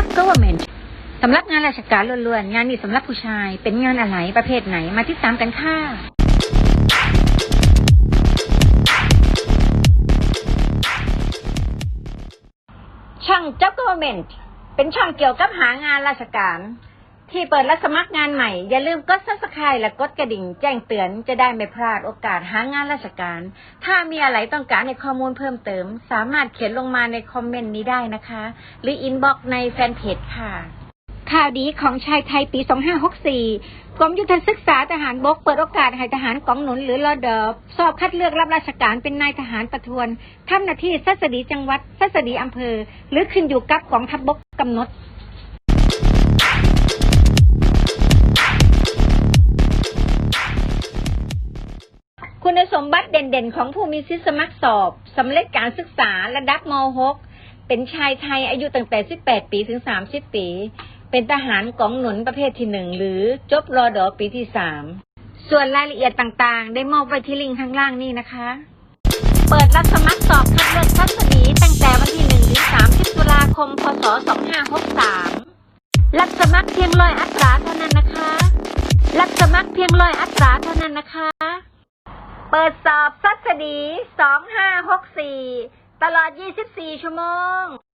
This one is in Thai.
Job Government สำหรับงานราชการล้วนๆ งานนี้สำหรับผู้ชาย เป็นงานอะไรประเภทไหนมาติดตามกันค่ะช่าง Job Government เป็นช่องเกี่ยวกับหางานราชการ ที่เปิดรับสมัครงานใหม่ อย่าลืมกด subscribe และกดกระดิ่งแจ้งเตือนจะได้ไม่พลาดโอกาสหางานราชการ ถ้ามีอะไรต้องการในข้อมูลเพิ่มเติม สามารถเขียนลงมาในคอมเมนต์นี้ได้นะคะ หรืออินบ็อกซ์ในแฟนเพจค่ะข่าวดีของชายไทยปี 2564 กรมยุทธศึกษาทหารบกเปิดโอกาสให้ทหารกองหนุนหรือรอดอบสอบคัดเลือกรับราชการเป็นนายทหารประทวนทำหน้าที่สัสดีจังหวัดสัสดีอำเภอ หรือขึ้นอยู่กับกองทัพบกกำหนด คุณสมบัติเด่นๆ ของผู้มีสิทธิสมัครสอบสำเร็จการศึกษาระดับม .6 เป็นชายไทยอายุตั้งแต่ 18 ปีถึง 30 ปี เป็นทหารกองหนุนประเภทที่หนึ่งหรือจบรอดอปีที่ 3 ส่วนรายละเอียดต่างๆ ได้มอบไว้ที่ลิงก์ข้างล่างนี่นะคะ เปิดรับสมัครสอบคัดเลือกทัศนีตั้งแต่วันที่ 1 ถึง 30 ตุลาคม พศ 2563 รับสมัครเพียงร้อยอัตราเท่านั้นนะคะ รับสมัครเพียงร้อยอัตราเท่านั้นนะคะ เปิดสอบสัสดี2564 ตลอด 24 ชั่วโมง